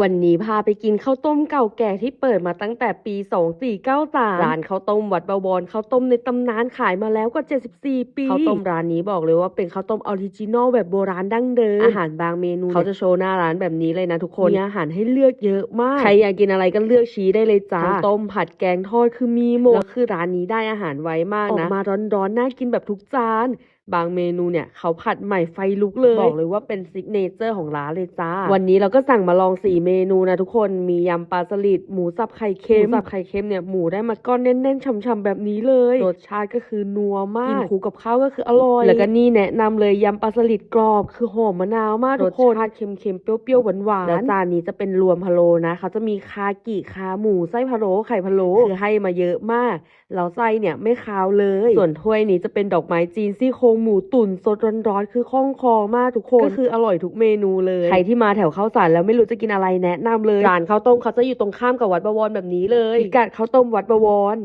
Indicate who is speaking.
Speaker 1: วันนี้พาไปกินข้าวต้มเก่าแก่ที่เปิดมาตั้งแต่ปี 2493 ร้านข้าวต้มวัดบวรข้าวต้มในตำนานขายมาแล้วกว่า 74 ปีข้าวต้มร้านนี้บอกเลยว่าเป็นข้าวต้มออริจินอลแบบโบราณดั้งเดิม อาหารบางเมนู เขาจะโชว์หน้าร้านแบบนี้เลยนะทุกคน มีอาหารให้เลือกเยอะมาก ใครอยากกินอะไรก็เลือกชี้ได้เลยจ้าทั้งต้มผัดแกงทอดคือมีหมดแล้วคือร้านนี้ได้อาหารไวมากนะ ออกมาร้อนๆน่ากินแบบทุกจานบางเมนูเนี่ยเขาผัดใหม่ไฟลุกเลย บอกเลยว่าเป็นซิกเนเจอร์ของร้านเลยจ้า วันนี้เราก็สั่งมาลองสี่เมนูนะทุกคนมียำปลาสลิดหมูสับไข่เค็มหมูสับไข่เค็มเนี่ยหมูได้มาก้อนแน่นๆฉ่ำๆแบบนี้เลยรสชาติก็คือนัวมากกินคู่กับข้าวก็คืออร่อย แล้วก็นี่แนะนำเลยยำปลาสลิดกรอบคือหอมมะนาวมากทุกคนรสชาติเค็มๆเปรี้ยวๆหวานๆแล้วจานนี้จะเป็นรวมพะโล้นะเขาจะมีคากิขาหมูไส้พะโล้ไข่พะโล้คือให้มาเยอะมากแล้วไส้เนี่ยไม่คาวเลย ส่วนถ้วยนี้จะเป็นดอกไม้จีนซี่โครงหมูตุ๋นสดร้อนๆคือคล่องคอมากทุกคนก็คืออร่อยทุกเมนูเลยใครที่มาแถวข้าวสารแล้วไม่รู้จะกินอะไรแนะนำเลยร้านข้าวต้มเขาจะอยู่ตรงข้ามกับวัดบวรแบบนี้เลยพิกัดข้าวต้มวัดบวร